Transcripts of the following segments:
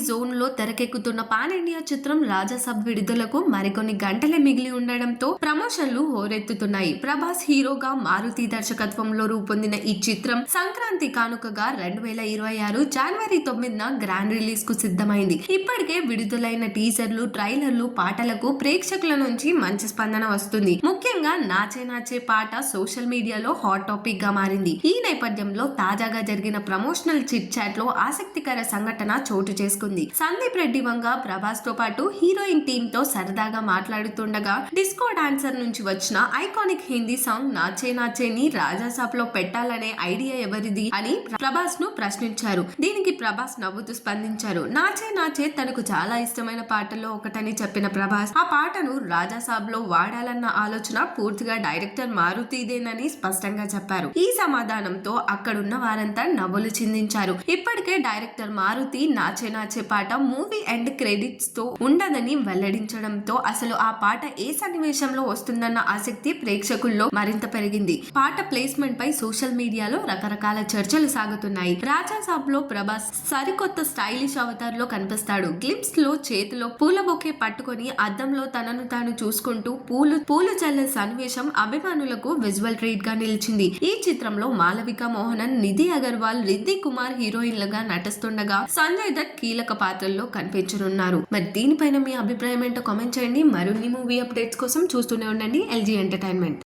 జోన్లో తెరకెక్కుతున్న pan India చిత్రం రాజాసాబ్ విడుదలకు మరికొన్ని గంటలే మిగిలి ఉండడంతో ప్రమోషన్లు హోరెత్తుతున్నాయి. ప్రభాస్ హీరోగా మారుతి దర్శకత్వంలో రూపొందిన ఈ చిత్రం సంక్రాంతి కానుకగా రెండు వేల ఇరవై ఆరు జనవరి తొమ్మిదిన గ్రాండ్ రిలీజ్కు సిద్ధమైంది. ఇప్పటికే విడుదలైన టీజర్లు ట్రైలర్లు పాటలకు ప్రేక్షకుల నుంచి మంచి స్పందన వస్తుంది. ముఖ్యంగా నాచే నాచే పాట సోషల్ మీడియాలో హాట్ టాపిక్గా మారింది. ఈ నేపథ్యంలో తాజాగా జరిగిన ప్రమోషనల్ చిట్ చాట్లో ఆసక్తికర సంఘటన చోటు చేసుకుంది. సందీప్ రెడ్డి వంగ ప్రభాస్తో పాటు హీరోయిన్ టీమ్తో సరదాగా మాట్లాడుతుండగా డిస్కో డాన్సర్ నుంచి వచ్చిన ఐకానిక్ హిందీ సాంగ్ నాచే నాచేని రాజాసాబ్లో పెట్టాలనే ఐడియా ఎవరిది అని ప్రభాస్ను ప్రశ్నించారు. దీనికి ప్రభాస్ నవ్వుతూ స్పందించారు. నాచే నాచే తనకు చాలా ఇష్టమైన పాటల్లో ఒకటని చెప్పిన ప్రభాస్ ఆ పాటను రాజాసాబ్లో వాడాలన్న ఆలోచన పూర్తిగా డైరెక్టర్ మారుతీదేనని స్పష్టంగా చెప్పారు. ఈ సమాధానంతో అక్కడున్న వారంతా నవ్వులు చిందించారు. ఇప్పటికే డైరెక్టర్ మారుతి నాచే నాచే పాట మూవీ ఎండ్ క్రెడిట్స్తో ఉండదని వెల్లడించడంతో అసలు ఆ పాట ఏ సన్నివేశంలో వస్తుందన్న ఆసక్తి ప్రేక్షకుల్లో మరింత పెరిగింది. పాట ప్లేస్మెంట్ పై సోషల్ మీడియాలో రకరకాల చర్చలు సాగుతున్నాయి. రాజా సాబ్లో ప్రభాస్ సరికొత్త స్టైలిష్ అవతార్లో కనిపిస్తాడు. గ్లిప్స్లో చేతిలో పూల బొకే పట్టుకొని అద్దంలో తనను తాను చూసుకుంటూ పూలు పూలు చల్లే సన్నివేశం అభిమానులకు విజువల్ ట్రీట్గా నిలిచింది. ఈ చిత్రంలో మాలవిక మోహనన్ నిధి అగర్వాల్ రిద్ది కుమార్ హీరోయిన్లుగా నటిస్తుండగా సంజయ్ దత్ కీలక కీలక పాత్రల్లో కనిపించనున్నారు. మరి దీనిపైన మీ అభిప్రాయం ఏంటో కామెంట్ చేయండి. మరిన్ని మూవీ అప్డేట్స్ కోసం చూస్తూనే ఉండండి LG entertainment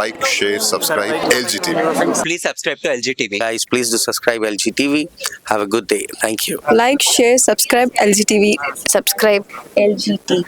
like share subscribe LG TV please subscribe to LG TV guys please do subscribe LG TV have a good day thank you like share subscribe LG TV subscribe LG TV